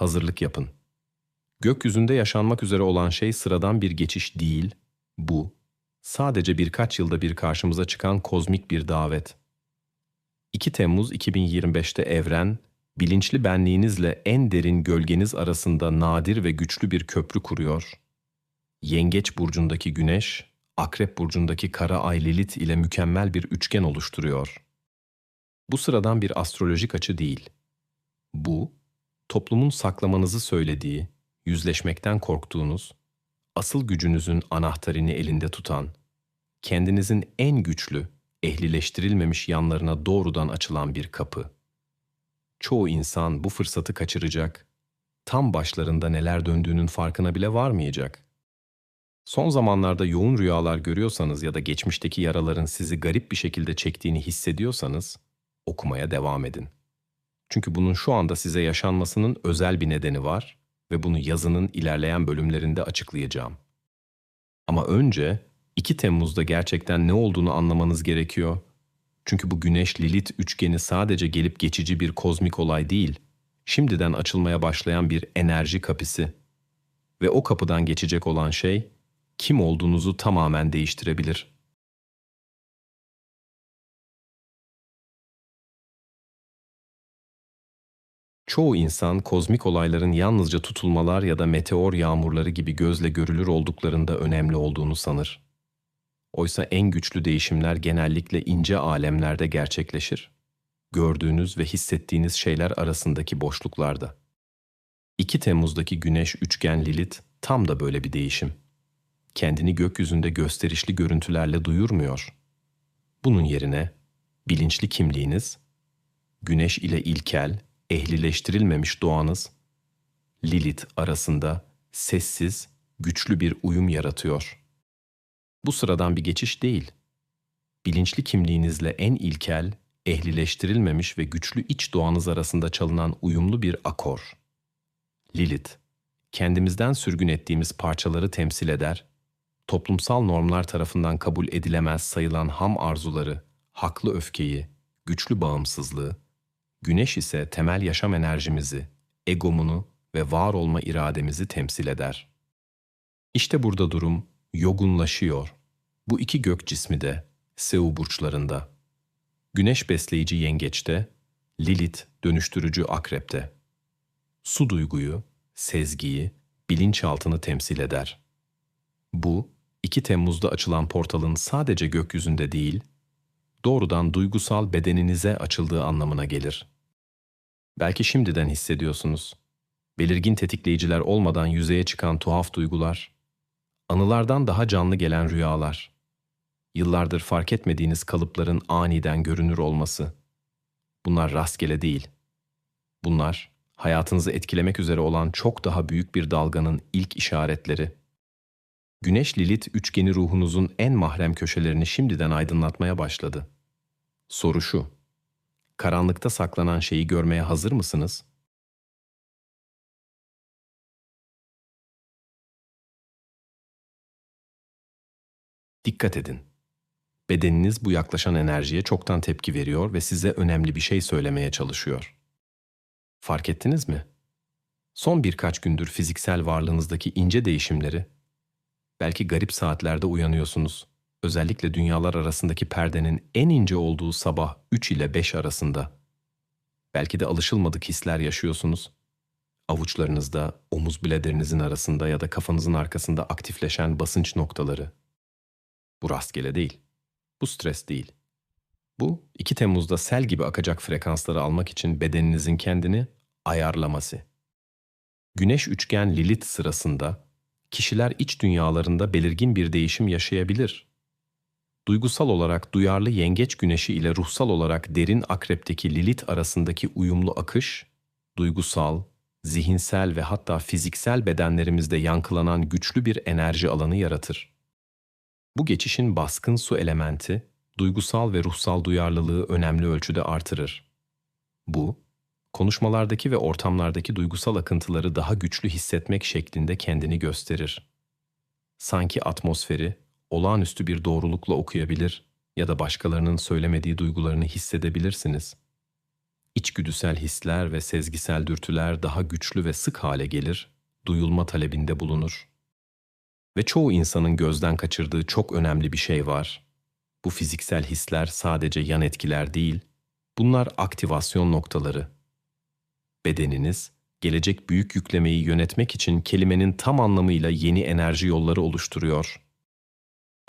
Hazırlık yapın. Gökyüzünde yaşanmak üzere olan şey sıradan bir geçiş değil, bu sadece birkaç yılda bir karşımıza çıkan kozmik bir davet. 2 Temmuz 2025'te evren, bilinçli benliğinizle en derin gölgeniz arasında nadir ve güçlü bir köprü kuruyor. Yengeç burcundaki güneş, Akrep burcundaki kara ay Lilith ile mükemmel bir üçgen oluşturuyor. Bu sıradan bir astrolojik açı değil. Bu, toplumun saklamanızı söylediği, yüzleşmekten korktuğunuz, asıl gücünüzün anahtarını elinde tutan, kendinizin en güçlü, ehlileştirilmemiş yanlarına doğrudan açılan bir kapı. Çoğu insan bu fırsatı kaçıracak, tam başlarında neler döndüğünün farkına bile varmayacak. Son zamanlarda yoğun rüyalar görüyorsanız ya da geçmişteki yaraların sizi garip bir şekilde çektiğini hissediyorsanız, okumaya devam edin. Çünkü bunun şu anda size yaşanmasının özel bir nedeni var ve bunu yazının ilerleyen bölümlerinde açıklayacağım. Ama önce 2 Temmuz'da gerçekten ne olduğunu anlamanız gerekiyor. Çünkü bu Güneş Lilith üçgeni sadece gelip geçici bir kozmik olay değil, şimdiden açılmaya başlayan bir enerji kapısı. Ve o kapıdan geçecek olan şey kim olduğunuzu tamamen değiştirebilir. Çoğu insan kozmik olayların yalnızca tutulmalar ya da meteor yağmurları gibi gözle görülür olduklarında önemli olduğunu sanır. Oysa en güçlü değişimler genellikle ince alemlerde gerçekleşir. Gördüğünüz ve hissettiğiniz şeyler arasındaki boşluklarda. 2 Temmuz'daki Güneş üçgen Lilith tam da böyle bir değişim. Kendini gökyüzünde gösterişli görüntülerle duyurmuyor. Bunun yerine bilinçli kimliğiniz, Güneş ile ilkel, ehlileştirilmemiş doğanız, Lilith arasında sessiz, güçlü bir uyum yaratıyor. Bu sıradan bir geçiş değil. Bilinçli kimliğinizle en ilkel, ehlileştirilmemiş ve güçlü iç doğanız arasında çalınan uyumlu bir akor. Lilith, kendimizden sürgün ettiğimiz parçaları temsil eder, toplumsal normlar tarafından kabul edilemez sayılan ham arzuları, haklı öfkeyi, güçlü bağımsızlığı, Güneş ise temel yaşam enerjimizi, egomunu ve var olma irademizi temsil eder. İşte burada durum yogunlaşıyor. Bu iki gök cismi de Seu burçlarında. Güneş besleyici yengeçte, Lilith dönüştürücü akrepte. Su duyguyu, sezgiyi, bilinçaltını temsil eder. Bu, 2 Temmuz'da açılan portalın sadece gökyüzünde değil, doğrudan duygusal bedeninize açıldığı anlamına gelir. Belki şimdiden hissediyorsunuz. Belirgin tetikleyiciler olmadan yüzeye çıkan tuhaf duygular, anılardan daha canlı gelen rüyalar, yıllardır fark etmediğiniz kalıpların aniden görünür olması. Bunlar rastgele değil. Bunlar hayatınızı etkilemek üzere olan çok daha büyük bir dalganın ilk işaretleri. Güneş Lilit üçgeni ruhunuzun en mahrem köşelerini şimdiden aydınlatmaya başladı. Soru şu: Karanlıkta saklanan şeyi görmeye hazır mısınız? Dikkat edin. Bedeniniz bu yaklaşan enerjiye çoktan tepki veriyor ve size önemli bir şey söylemeye çalışıyor. Fark ettiniz mi? Son birkaç gündür fiziksel varlığınızdaki ince değişimleri, belki garip saatlerde uyanıyorsunuz özellikle dünyalar arasındaki perdenin en ince olduğu sabah 3 ile 5 arasında. Belki de alışılmadık hisler yaşıyorsunuz. Avuçlarınızda, omuz bilederinizin arasında ya da kafanızın arkasında aktifleşen basınç noktaları. Bu rastgele değil. Bu stres değil. Bu 2 Temmuz'da sel gibi akacak frekansları almak için bedeninizin kendini ayarlaması. Güneş üçgen Lilith sırasında kişiler iç dünyalarında belirgin bir değişim yaşayabilir duygusal olarak duyarlı yengeç güneşi ile ruhsal olarak derin akrepteki Lilit arasındaki uyumlu akış, duygusal, zihinsel ve hatta fiziksel bedenlerimizde yankılanan güçlü bir enerji alanı yaratır. Bu geçişin baskın su elementi, duygusal ve ruhsal duyarlılığı önemli ölçüde artırır. Bu, konuşmalardaki ve ortamlardaki duygusal akıntıları daha güçlü hissetmek şeklinde kendini gösterir. Sanki atmosferi olağanüstü bir doğrulukla okuyabilir ya da başkalarının söylemediği duygularını hissedebilirsiniz. İçgüdüsel hisler ve sezgisel dürtüler daha güçlü ve sık hale gelir, duyulma talebinde bulunur. Ve çoğu insanın gözden kaçırdığı çok önemli bir şey var. Bu fiziksel hisler sadece yan etkiler değil, bunlar aktivasyon noktaları. Bedeniniz, gelecek büyük yüklemeyi yönetmek için kelimenin tam anlamıyla yeni enerji yolları oluşturuyor.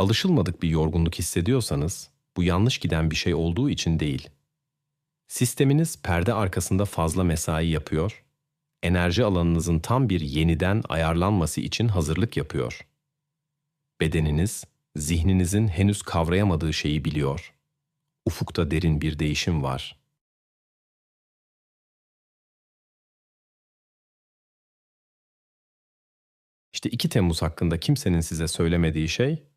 Alışılmadık bir yorgunluk hissediyorsanız, bu yanlış giden bir şey olduğu için değil. Sisteminiz perde arkasında fazla mesai yapıyor, enerji alanınızın tam bir yeniden ayarlanması için hazırlık yapıyor. Bedeniniz, zihninizin henüz kavrayamadığı şeyi biliyor. Ufukta derin bir değişim var.'' İşte 2 Temmuz hakkında kimsenin size söylemediği şey,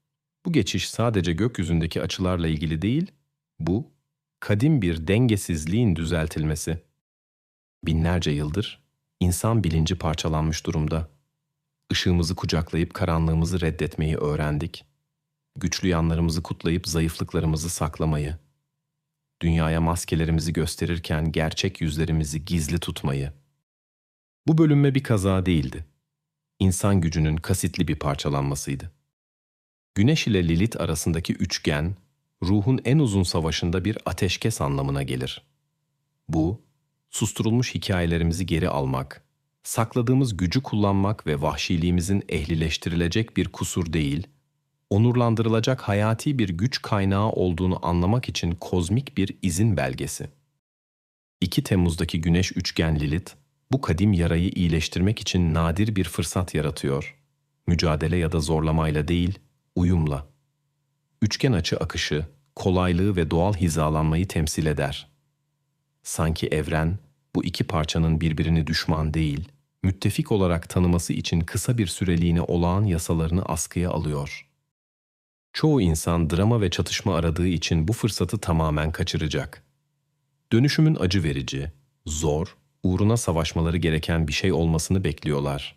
bu geçiş sadece gökyüzündeki açılarla ilgili değil, bu, kadim bir dengesizliğin düzeltilmesi. Binlerce yıldır insan bilinci parçalanmış durumda. Işığımızı kucaklayıp karanlığımızı reddetmeyi öğrendik. Güçlü yanlarımızı kutlayıp zayıflıklarımızı saklamayı. Dünyaya maskelerimizi gösterirken gerçek yüzlerimizi gizli tutmayı. Bu bölünme bir kaza değildi insan gücünün kasıtlı bir parçalanmasıydı. Güneş ile Lilith arasındaki üçgen, ruhun en uzun savaşında bir ateşkes anlamına gelir. Bu, susturulmuş hikayelerimizi geri almak, sakladığımız gücü kullanmak ve vahşiliğimizin ehlileştirilecek bir kusur değil, onurlandırılacak hayati bir güç kaynağı olduğunu anlamak için kozmik bir izin belgesi. 2 Temmuz'daki Güneş üçgen Lilith, bu kadim yarayı iyileştirmek için nadir bir fırsat yaratıyor. Mücadele ya da zorlamayla değil, uyumla. Üçgen açı akışı, kolaylığı ve doğal hizalanmayı temsil eder. Sanki evren, bu iki parçanın birbirini düşman değil, müttefik olarak tanıması için kısa bir süreliğine olağan yasalarını askıya alıyor. Çoğu insan drama ve çatışma aradığı için bu fırsatı tamamen kaçıracak. Dönüşümün acı verici, zor uğruna savaşmaları gereken bir şey olmasını bekliyorlar.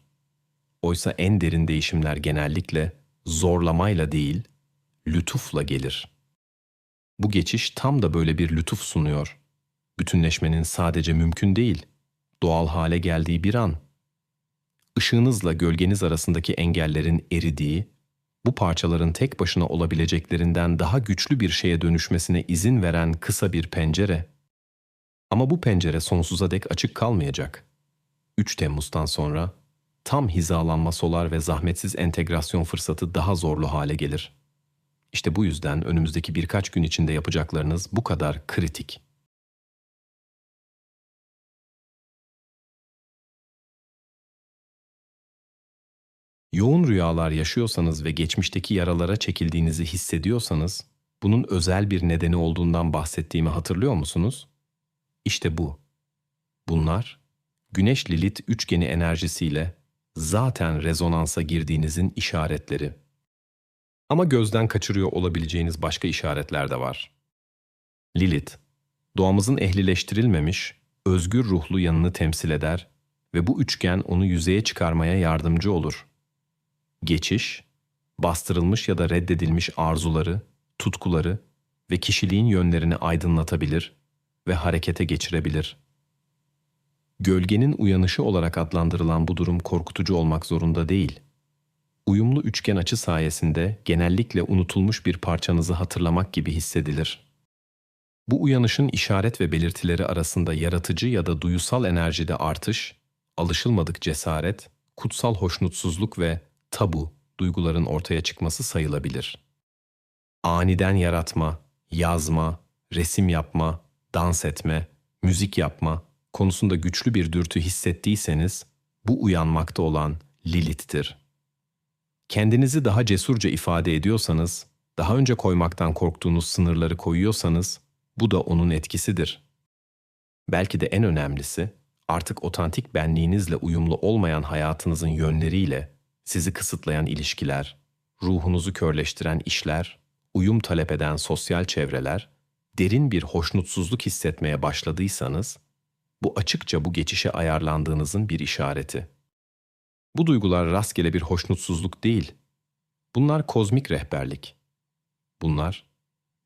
Oysa en derin değişimler genellikle zorlamayla değil, lütufla gelir. Bu geçiş tam da böyle bir lütuf sunuyor. Bütünleşmenin sadece mümkün değil, doğal hale geldiği bir an. Işığınızla gölgeniz arasındaki engellerin eridiği, bu parçaların tek başına olabileceklerinden daha güçlü bir şeye dönüşmesine izin veren kısa bir pencere.'' Ama bu pencere sonsuza dek açık kalmayacak. 3 Temmuz'dan sonra tam hizalanma solar ve zahmetsiz entegrasyon fırsatı daha zorlu hale gelir. İşte bu yüzden önümüzdeki birkaç gün içinde yapacaklarınız bu kadar kritik. Yoğun rüyalar yaşıyorsanız ve geçmişteki yaralara çekildiğinizi hissediyorsanız, bunun özel bir nedeni olduğundan bahsettiğimi hatırlıyor musunuz? İşte bu. Bunlar, Güneş Lilit üçgeni enerjisiyle zaten rezonansa girdiğinizin işaretleri. Ama gözden kaçırıyor olabileceğiniz başka işaretler de var. Lilith, doğamızın ehlileştirilmemiş, özgür ruhlu yanını temsil eder ve bu üçgen onu yüzeye çıkarmaya yardımcı olur. Geçiş, bastırılmış ya da reddedilmiş arzuları, tutkuları ve kişiliğin yönlerini aydınlatabilir ve harekete geçirebilir. Gölgenin uyanışı olarak adlandırılan bu durum korkutucu olmak zorunda değil. Uyumlu üçgen açı sayesinde genellikle unutulmuş bir parçanızı hatırlamak gibi hissedilir. Bu uyanışın işaret ve belirtileri arasında yaratıcı ya da duyusal enerjide artış, alışılmadık cesaret, kutsal hoşnutsuzluk ve tabu duyguların ortaya çıkması sayılabilir. Aniden yaratma, yazma, resim yapma, dans etme, müzik yapma konusunda güçlü bir dürtü hissettiyseniz bu uyanmakta olan Lilith'tir. Kendinizi daha cesurca ifade ediyorsanız, daha önce koymaktan korktuğunuz sınırları koyuyorsanız bu da onun etkisidir. Belki de en önemlisi artık otantik benliğinizle uyumlu olmayan hayatınızın yönleriyle sizi kısıtlayan ilişkiler, ruhunuzu körleştiren işler, uyum talep eden sosyal çevreler derin bir hoşnutsuzluk hissetmeye başladıysanız, bu açıkça bu geçişe ayarlandığınızın bir işareti. Bu duygular rastgele bir hoşnutsuzluk değil. Bunlar kozmik rehberlik. Bunlar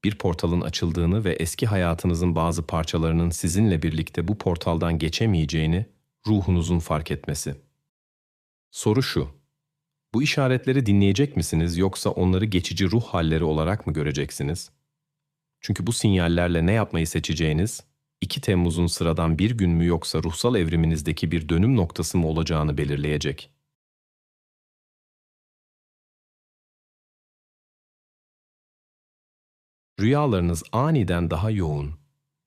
bir portalın açıldığını ve eski hayatınızın bazı parçalarının sizinle birlikte bu portaldan geçemeyeceğini ruhunuzun fark etmesi. Soru şu. Bu işaretleri dinleyecek misiniz yoksa onları geçici ruh halleri olarak mı göreceksiniz? Çünkü bu sinyallerle ne yapmayı seçeceğiniz, 2 Temmuz'un sıradan bir gün mü yoksa ruhsal evriminizdeki bir dönüm noktası mı olacağını belirleyecek. Rüyalarınız aniden daha yoğun,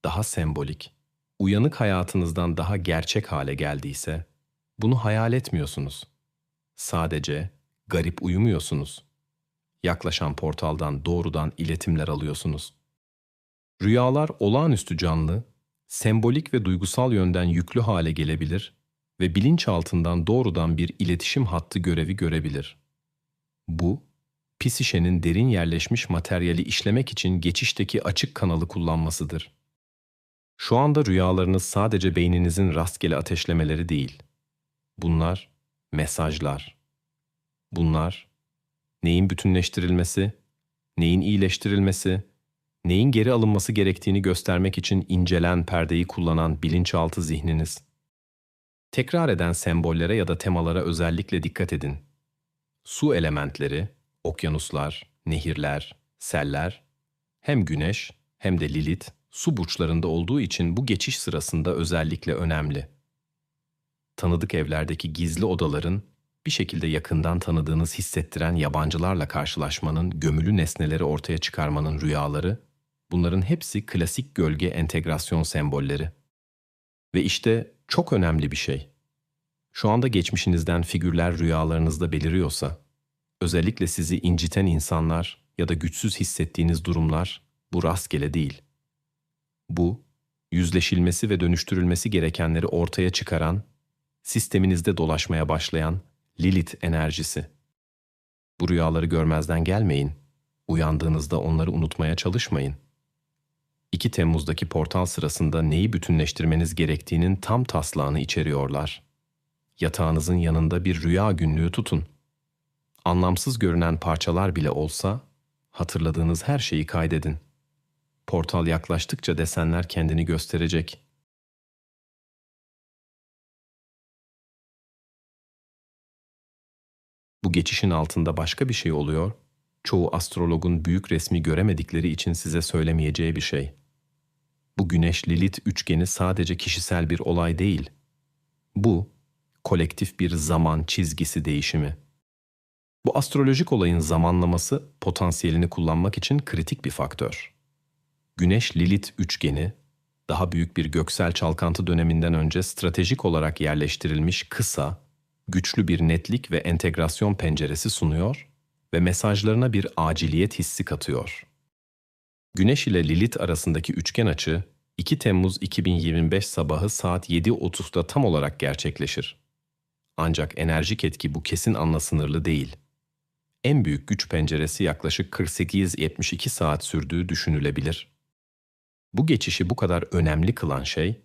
daha sembolik, uyanık hayatınızdan daha gerçek hale geldiyse, bunu hayal etmiyorsunuz. Sadece garip uyumuyorsunuz. Yaklaşan portaldan doğrudan iletimler alıyorsunuz. Rüyalar olağanüstü canlı, sembolik ve duygusal yönden yüklü hale gelebilir ve bilinçaltından doğrudan bir iletişim hattı görevi görebilir. Bu, psişenin derin yerleşmiş materyali işlemek için geçişteki açık kanalı kullanmasıdır. Şu anda rüyalarınız sadece beyninizin rastgele ateşlemeleri değil. Bunlar mesajlar. Bunlar neyin bütünleştirilmesi, neyin iyileştirilmesi, neyin geri alınması gerektiğini göstermek için incelen perdeyi kullanan bilinçaltı zihniniz. Tekrar eden sembollere ya da temalara özellikle dikkat edin. Su elementleri, okyanuslar, nehirler, seller, hem güneş hem de Lilith su burçlarında olduğu için bu geçiş sırasında özellikle önemli. Tanıdık evlerdeki gizli odaların bir şekilde yakından tanıdığınız hissettiren yabancılarla karşılaşmanın, gömülü nesneleri ortaya çıkarmanın rüyaları, bunların hepsi klasik gölge entegrasyon sembolleri. Ve işte çok önemli bir şey. Şu anda geçmişinizden figürler rüyalarınızda beliriyorsa, özellikle sizi inciten insanlar ya da güçsüz hissettiğiniz durumlar bu rastgele değil. Bu, yüzleşilmesi ve dönüştürülmesi gerekenleri ortaya çıkaran, sisteminizde dolaşmaya başlayan Lilith enerjisi. Bu rüyaları görmezden gelmeyin. Uyandığınızda onları unutmaya çalışmayın. 2 Temmuz'daki portal sırasında neyi bütünleştirmeniz gerektiğinin tam taslağını içeriyorlar. Yatağınızın yanında bir rüya günlüğü tutun. Anlamsız görünen parçalar bile olsa hatırladığınız her şeyi kaydedin. Portal yaklaştıkça desenler kendini gösterecek. Bu geçişin altında başka bir şey oluyor. Çoğu astrologun büyük resmi göremedikleri için size söylemeyeceği bir şey. Bu Güneş Lilith üçgeni sadece kişisel bir olay değil. Bu kolektif bir zaman çizgisi değişimi. Bu astrolojik olayın zamanlaması potansiyelini kullanmak için kritik bir faktör. Güneş Lilith üçgeni daha büyük bir göksel çalkantı döneminden önce stratejik olarak yerleştirilmiş kısa, güçlü bir netlik ve entegrasyon penceresi sunuyor ve mesajlarına bir aciliyet hissi katıyor. Güneş ile Lilith arasındaki üçgen açı 2 Temmuz 2025 sabahı saat 7.30'da tam olarak gerçekleşir. Ancak enerjik etki bu kesin anla sınırlı değil. En büyük güç penceresi yaklaşık 48-72 saat sürdüğü düşünülebilir. Bu geçişi bu kadar önemli kılan şey,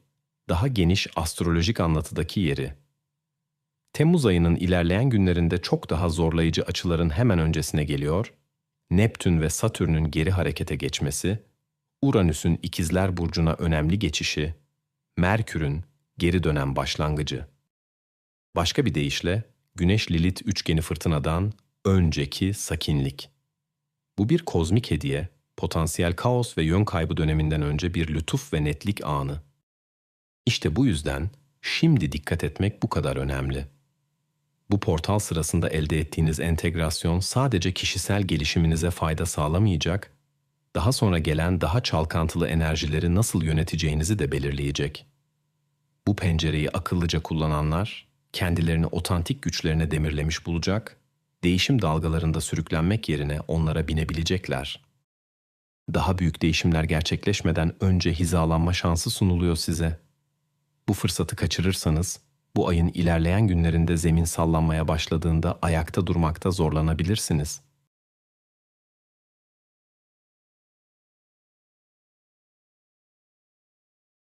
daha geniş astrolojik anlatıdaki yeri. Temmuz ayının ilerleyen günlerinde çok daha zorlayıcı açıların hemen öncesine geliyor, Neptün ve Satürn'ün geri harekete geçmesi, Uranüs'ün ikizler burcuna önemli geçişi, Merkür'ün geri dönen başlangıcı. Başka bir deyişle Güneş Lilith üçgeni fırtınadan önceki sakinlik. Bu bir kozmik hediye, potansiyel kaos ve yön kaybı döneminden önce bir lütuf ve netlik anı. İşte bu yüzden şimdi dikkat etmek bu kadar önemli. Bu portal sırasında elde ettiğiniz entegrasyon sadece kişisel gelişiminize fayda sağlamayacak, daha sonra gelen daha çalkantılı enerjileri nasıl yöneteceğinizi de belirleyecek. Bu pencereyi akıllıca kullananlar kendilerini otantik güçlerine demirlemiş bulacak, değişim dalgalarında sürüklenmek yerine onlara binebilecekler. Daha büyük değişimler gerçekleşmeden önce hizalanma şansı sunuluyor size. Bu fırsatı kaçırırsanız bu ayın ilerleyen günlerinde zemin sallanmaya başladığında ayakta durmakta zorlanabilirsiniz.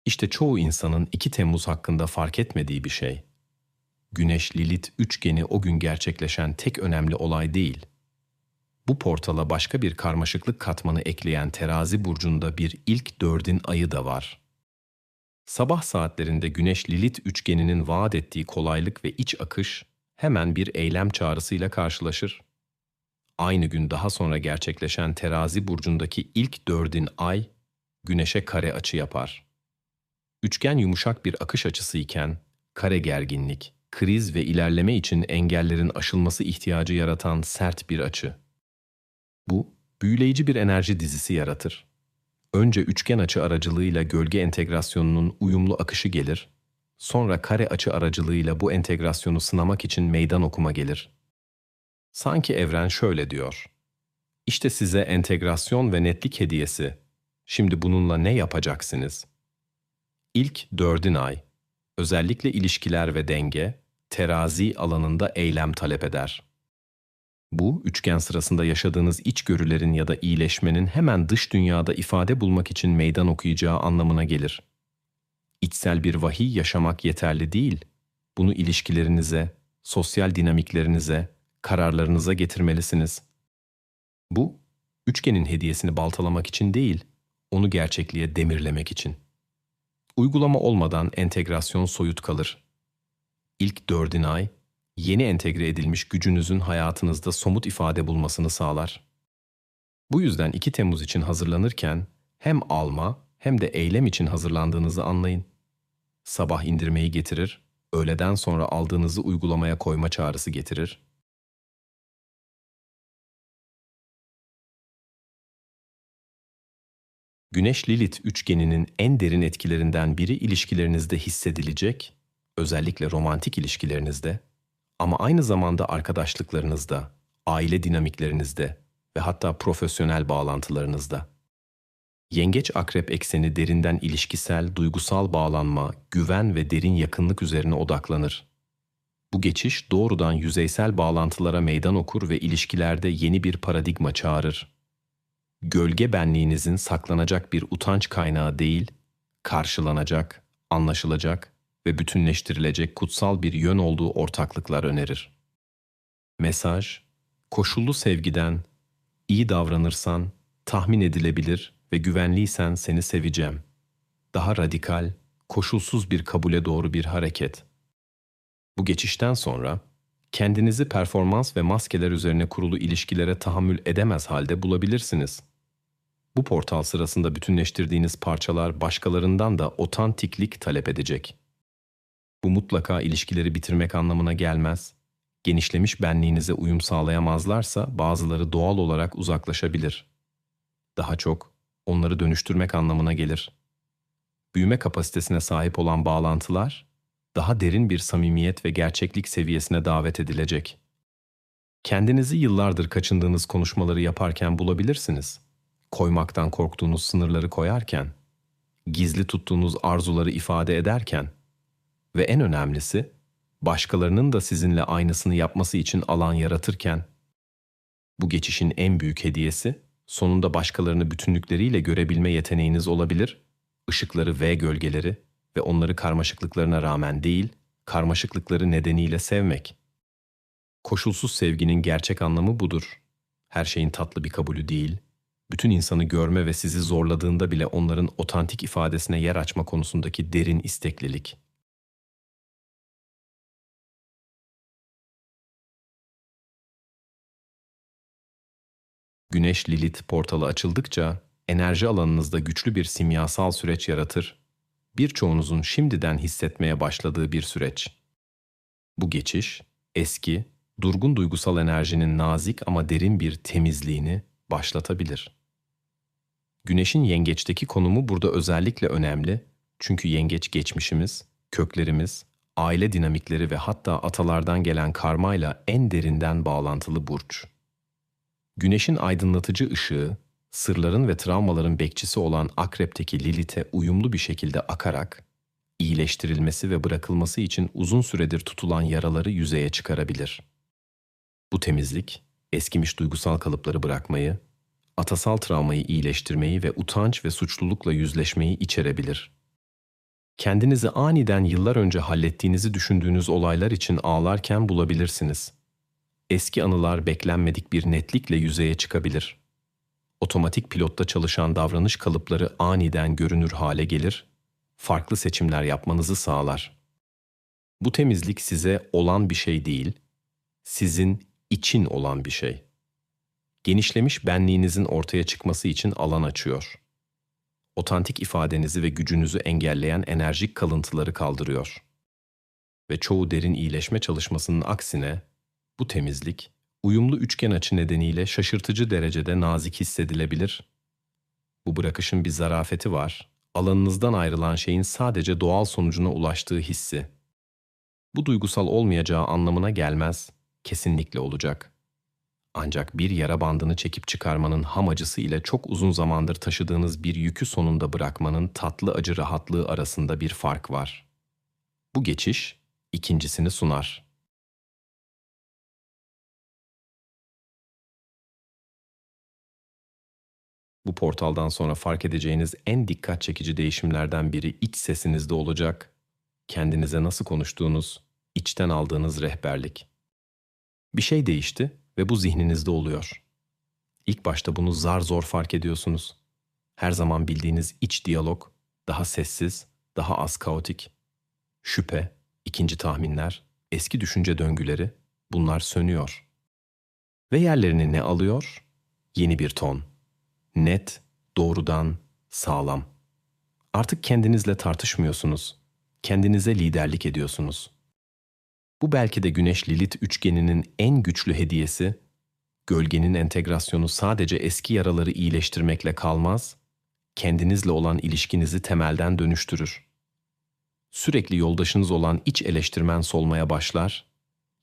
İşte çoğu insanın 2 Temmuz hakkında fark etmediği bir şey. Güneş Lilith üçgeni o gün gerçekleşen tek önemli olay değil. Bu portala başka bir karmaşıklık katmanı ekleyen terazi burcunda bir ilk dördün ayı da var. Sabah saatlerinde Güneş-Lilit üçgeninin vaat ettiği kolaylık ve iç akış hemen bir eylem çağrısıyla karşılaşır. Aynı gün daha sonra gerçekleşen terazi burcundaki ilk dördün ay, Güneş'e kare açı yapar. Üçgen yumuşak bir akış açısı iken, kare gerginlik, kriz ve ilerleme için engellerin aşılması ihtiyacı yaratan sert bir açı. Bu, büyüleyici bir enerji dizisi yaratır. Önce üçgen açı aracılığıyla gölge entegrasyonunun uyumlu akışı gelir, sonra kare açı aracılığıyla bu entegrasyonu sınamak için meydan okuma gelir. Sanki evren şöyle diyor. İşte size entegrasyon ve netlik hediyesi. Şimdi bununla ne yapacaksınız? İlk dördün ay, özellikle ilişkiler ve denge, terazi alanında eylem talep eder. Bu, üçgen sırasında yaşadığınız içgörülerin ya da iyileşmenin hemen dış dünyada ifade bulmak için meydan okuyacağı anlamına gelir. İçsel bir vahiy yaşamak yeterli değil. Bunu ilişkilerinize, sosyal dinamiklerinize, kararlarınıza getirmelisiniz. Bu, üçgenin hediyesini baltalamak için değil, onu gerçekliğe demirlemek için. Uygulama olmadan entegrasyon soyut kalır. İlk dördün ay, yeni entegre edilmiş gücünüzün hayatınızda somut ifade bulmasını sağlar. Bu yüzden 2 Temmuz için hazırlanırken hem alma hem de eylem için hazırlandığınızı anlayın. Sabah indirmeyi getirir, öğleden sonra aldığınızı uygulamaya koyma çağrısı getirir. Güneş-Lilit üçgeninin en derin etkilerinden biri ilişkilerinizde hissedilecek, özellikle romantik ilişkilerinizde ama aynı zamanda arkadaşlıklarınızda, aile dinamiklerinizde ve hatta profesyonel bağlantılarınızda. Yengeç akrep ekseni derinden ilişkisel, duygusal bağlanma, güven ve derin yakınlık üzerine odaklanır. Bu geçiş doğrudan yüzeysel bağlantılara meydan okur ve ilişkilerde yeni bir paradigma çağırır. Gölge benliğinizin saklanacak bir utanç kaynağı değil, karşılanacak, anlaşılacak ve bütünleştirilecek kutsal bir yön olduğu ortaklıklar önerir. Mesaj, koşullu sevgiden, iyi davranırsan, tahmin edilebilir ve güvenliysen seni seveceğim. Daha radikal, koşulsuz bir kabule doğru bir hareket. Bu geçişten sonra, kendinizi performans ve maskeler üzerine kurulu ilişkilere tahammül edemez halde bulabilirsiniz. Bu portal sırasında bütünleştirdiğiniz parçalar başkalarından da otantiklik talep edecek. Bu mutlaka ilişkileri bitirmek anlamına gelmez. Genişlemiş benliğinize uyum sağlayamazlarsa bazıları doğal olarak uzaklaşabilir. Daha çok onları dönüştürmek anlamına gelir. Büyüme kapasitesine sahip olan bağlantılar daha derin bir samimiyet ve gerçeklik seviyesine davet edilecek. Kendinizi yıllardır kaçındığınız konuşmaları yaparken bulabilirsiniz. Koymaktan korktuğunuz sınırları koyarken, gizli tuttuğunuz arzuları ifade ederken ve en önemlisi başkalarının da sizinle aynısını yapması için alan yaratırken bu geçişin en büyük hediyesi sonunda başkalarını bütünlükleriyle görebilme yeteneğiniz olabilir, ışıkları ve gölgeleri ve onları karmaşıklıklarına rağmen değil, karmaşıklıkları nedeniyle sevmek. Koşulsuz sevginin gerçek anlamı budur. Her şeyin tatlı bir kabulü değil, bütün insanı görme ve sizi zorladığında bile onların otantik ifadesine yer açma konusundaki derin isteklilik. Güneş Lilith portalı açıldıkça enerji alanınızda güçlü bir simyasal süreç yaratır. Birçoğunuzun şimdiden hissetmeye başladığı bir süreç. Bu geçiş eski, durgun duygusal enerjinin nazik ama derin bir temizliğini başlatabilir. Güneşin yengeçteki konumu burada özellikle önemli çünkü yengeç geçmişimiz, köklerimiz, aile dinamikleri ve hatta atalardan gelen karmayla en derinden bağlantılı burç. Güneşin aydınlatıcı ışığı, sırların ve travmaların bekçisi olan Akrep'teki Lilith'e uyumlu bir şekilde akarak, iyileştirilmesi ve bırakılması için uzun süredir tutulan yaraları yüzeye çıkarabilir. Bu temizlik, eskimiş duygusal kalıpları bırakmayı, atasal travmayı iyileştirmeyi ve utanç ve suçlulukla yüzleşmeyi içerebilir. Kendinizi aniden yıllar önce hallettiğinizi düşündüğünüz olaylar için ağlarken bulabilirsiniz. Eski anılar beklenmedik bir netlikle yüzeye çıkabilir. Otomatik pilotta çalışan davranış kalıpları aniden görünür hale gelir, farklı seçimler yapmanızı sağlar. Bu temizlik size olan bir şey değil, sizin için olan bir şey. Genişlemiş benliğinizin ortaya çıkması için alan açıyor. Otantik ifadenizi ve gücünüzü engelleyen enerjik kalıntıları kaldırıyor. Ve çoğu derin iyileşme çalışmasının aksine bu temizlik uyumlu üçgen açı nedeniyle şaşırtıcı derecede nazik hissedilebilir. Bu bırakışın bir zarafeti var. Alanınızdan ayrılan şeyin sadece doğal sonucuna ulaştığı hissi. Bu duygusal olmayacağı anlamına gelmez, kesinlikle olacak. Ancak bir yara bandını çekip çıkarmanın ham acısı ile çok uzun zamandır taşıdığınız bir yükü sonunda bırakmanın tatlı acı rahatlığı arasında bir fark var. Bu geçiş ikincisini sunar. Bu portaldan sonra fark edeceğiniz en dikkat çekici değişimlerden biri iç sesinizde olacak. Kendinize nasıl konuştuğunuz, içten aldığınız rehberlik. Bir şey değişti ve bu zihninizde oluyor. İlk başta bunu zar zor fark ediyorsunuz. Her zaman bildiğiniz iç diyalog daha sessiz, daha az kaotik. Şüphe, ikinci tahminler, eski düşünce döngüleri bunlar sönüyor. Ve yerlerini ne alıyor? Yeni bir ton. Net, doğrudan, sağlam. Artık kendinizle tartışmıyorsunuz. Kendinize liderlik ediyorsunuz. Bu belki de Güneş Lilith üçgeninin en güçlü hediyesi. Gölgenin entegrasyonu sadece eski yaraları iyileştirmekle kalmaz, kendinizle olan ilişkinizi temelden dönüştürür. Sürekli yoldaşınız olan iç eleştirmen solmaya başlar,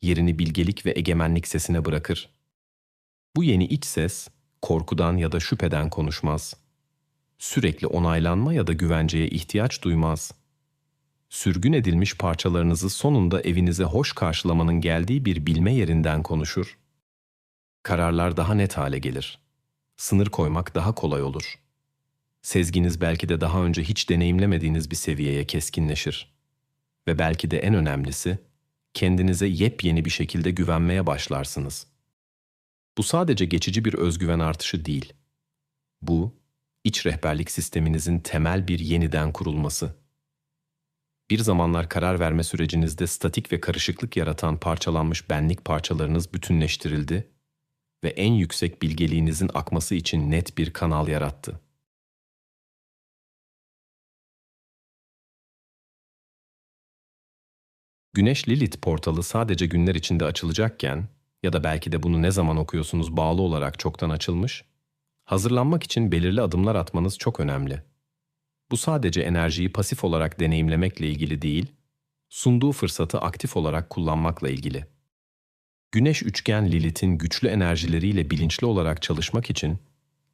yerini bilgelik ve egemenlik sesine bırakır. Bu yeni iç ses, korkudan ya da şüpheden konuşmaz. Sürekli onaylanma ya da güvenceye ihtiyaç duymaz. Sürgün edilmiş parçalarınızı sonunda evinize hoş karşılamanın geldiği bir bilme yerinden konuşur. Kararlar daha net hale gelir. Sınır koymak daha kolay olur. Sezginiz belki de daha önce hiç deneyimlemediğiniz bir seviyeye keskinleşir. Ve belki de en önemlisi, kendinize yepyeni bir şekilde güvenmeye başlarsınız.'' Bu sadece geçici bir özgüven artışı değil. Bu, iç rehberlik sisteminizin temel bir yeniden kurulması. Bir zamanlar karar verme sürecinizde statik ve karışıklık yaratan parçalanmış benlik parçalarınız bütünleştirildi ve en yüksek bilgeliğinizin akması için net bir kanal yarattı. Güneş Lilith portalı sadece günler içinde açılacakken ya da belki de bunu ne zaman okuyorsunuz bağlı olarak çoktan açılmış, hazırlanmak için belirli adımlar atmanız çok önemli. Bu sadece enerjiyi pasif olarak deneyimlemekle ilgili değil, sunduğu fırsatı aktif olarak kullanmakla ilgili. Güneş üçgen Lilith'in güçlü enerjileriyle bilinçli olarak çalışmak için,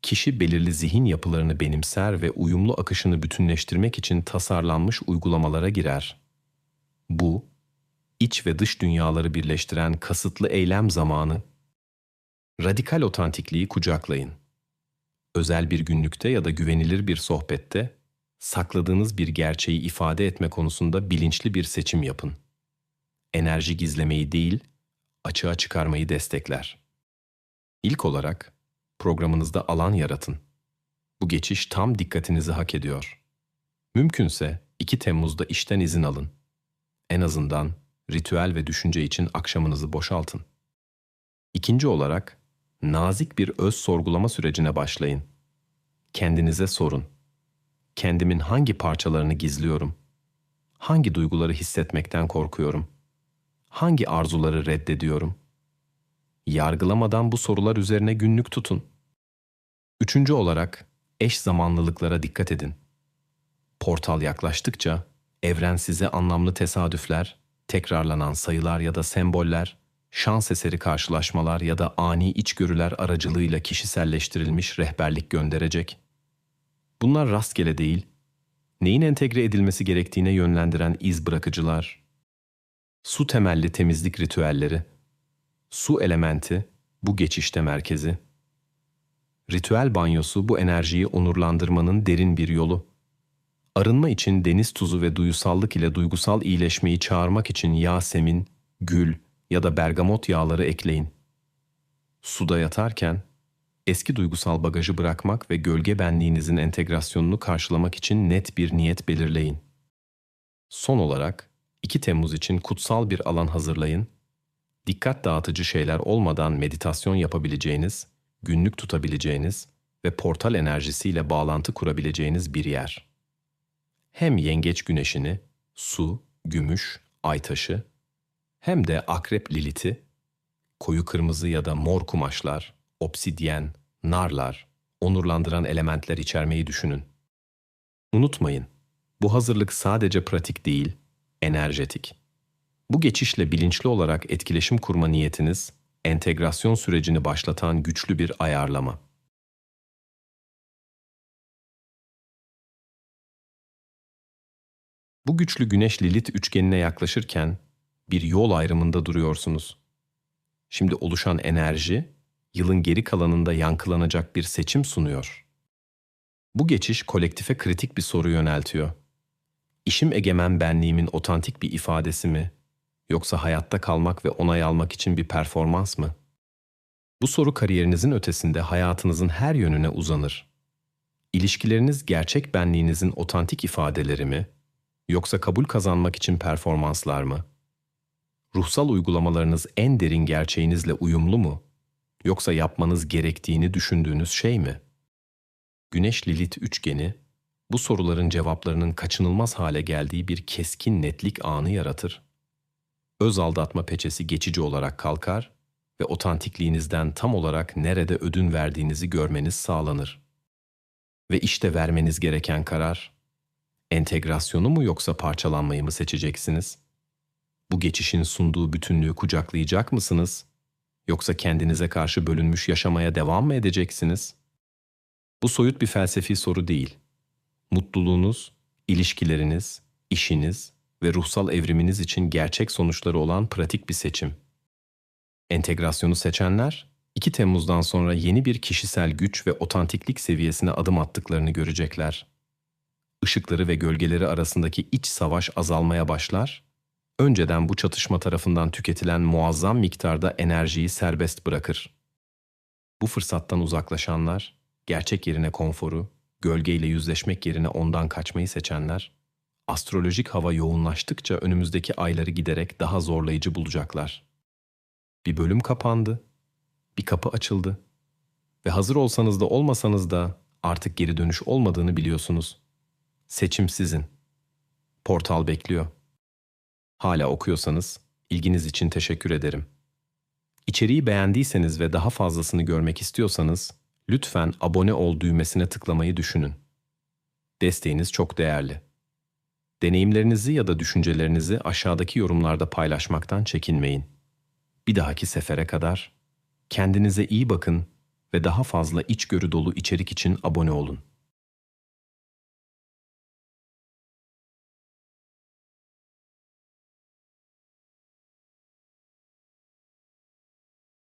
kişi belirli zihin yapılarını benimser ve uyumlu akışını bütünleştirmek için tasarlanmış uygulamalara girer. Bu, iç ve dış dünyaları birleştiren kasıtlı eylem zamanı. Radikal otantikliği kucaklayın. Özel bir günlükte ya da güvenilir bir sohbette sakladığınız bir gerçeği ifade etme konusunda bilinçli bir seçim yapın. Enerji gizlemeyi değil, açığa çıkarmayı destekler. İlk olarak programınızda alan yaratın. Bu geçiş tam dikkatinizi hak ediyor. Mümkünse 2 Temmuz'da işten izin alın. En azından ritüel ve düşünce için akşamınızı boşaltın. İkinci olarak, nazik bir öz sorgulama sürecine başlayın. Kendinize sorun. Kendimin hangi parçalarını gizliyorum? Hangi duyguları hissetmekten korkuyorum? Hangi arzuları reddediyorum? Yargılamadan bu sorular üzerine günlük tutun. Üçüncü olarak, eş zamanlılıklara dikkat edin. Portal yaklaştıkça evren size anlamlı tesadüfler, tekrarlanan sayılar ya da semboller, şans eseri karşılaşmalar ya da ani içgörüler aracılığıyla kişiselleştirilmiş rehberlik gönderecek. Bunlar rastgele değil, neyin entegre edilmesi gerektiğine yönlendiren iz bırakıcılar. Su temelli temizlik ritüelleri, su elementi bu geçişte merkezi. Ritüel banyosu bu enerjiyi onurlandırmanın derin bir yolu. Arınma için deniz tuzu ve duyusallık ile duygusal iyileşmeyi çağırmak için Yasemin, gül ya da bergamot yağları ekleyin. suda yatarken eski duygusal bagajı bırakmak ve gölge benliğinizin entegrasyonunu karşılamak için net bir niyet belirleyin. Son olarak 2 Temmuz için kutsal bir alan hazırlayın. Dikkat dağıtıcı şeyler olmadan meditasyon yapabileceğiniz, günlük tutabileceğiniz ve portal enerjisiyle bağlantı kurabileceğiniz bir yer. Hem yengeç güneşini, su, gümüş, ay taşı, hem de akrep liliti, koyu kırmızı ya da mor kumaşlar, obsidyen, narlar, onurlandıran elementler içermeyi düşünün. Unutmayın, bu hazırlık sadece pratik değil, enerjetik. Bu geçişle bilinçli olarak etkileşim kurma niyetiniz, entegrasyon sürecini başlatan güçlü bir ayarlama. Bu güçlü güneş lilit üçgenine yaklaşırken bir yol ayrımında duruyorsunuz. Şimdi oluşan enerji yılın geri kalanında yankılanacak bir seçim sunuyor. Bu geçiş kolektife kritik bir soru yöneltiyor. İşim egemen benliğimin otantik bir ifadesi mi yoksa hayatta kalmak ve onay almak için bir performans mı? Bu soru kariyerinizin ötesinde hayatınızın her yönüne uzanır. İlişkileriniz gerçek benliğinizin otantik ifadeleri mi yoksa kabul kazanmak için performanslar mı? Ruhsal uygulamalarınız en derin gerçeğinizle uyumlu mu? Yoksa yapmanız gerektiğini düşündüğünüz şey mi? Güneş Lilit üçgeni bu soruların cevaplarının kaçınılmaz hale geldiği bir keskin netlik anı yaratır. Öz aldatma peçesi geçici olarak kalkar ve otantikliğinizden tam olarak nerede ödün verdiğinizi görmeniz sağlanır. Ve işte vermeniz gereken karar, entegrasyonu mu yoksa parçalanmayı mı seçeceksiniz? Bu geçişin sunduğu bütünlüğü kucaklayacak mısınız? Yoksa kendinize karşı bölünmüş yaşamaya devam mı edeceksiniz? Bu soyut bir felsefi soru değil. Mutluluğunuz, ilişkileriniz, işiniz ve ruhsal evriminiz için gerçek sonuçları olan pratik bir seçim. Entegrasyonu seçenler, 2 Temmuz'dan sonra yeni bir kişisel güç ve otantiklik seviyesine adım attıklarını görecekler. Işıkları ve gölgeleri arasındaki iç savaş azalmaya başlar önceden bu çatışma tarafından tüketilen muazzam miktarda enerjiyi serbest bırakır. Bu fırsattan uzaklaşanlar, gerçek yerine konforu, gölgeyle yüzleşmek yerine ondan kaçmayı seçenler, astrolojik hava yoğunlaştıkça önümüzdeki ayları giderek daha zorlayıcı bulacaklar. Bir bölüm kapandı, bir kapı açıldı ve hazır olsanız da olmasanız da artık geri dönüş olmadığını biliyorsunuz. Seçim sizin. Portal bekliyor. Hala okuyorsanız ilginiz için teşekkür ederim. İçeriği beğendiyseniz ve daha fazlasını görmek istiyorsanız lütfen abone ol düğmesine tıklamayı düşünün. Desteğiniz çok değerli. Deneyimlerinizi ya da düşüncelerinizi aşağıdaki yorumlarda paylaşmaktan çekinmeyin. Bir dahaki sefere kadar kendinize iyi bakın ve daha fazla içgörü dolu içerik için abone olun.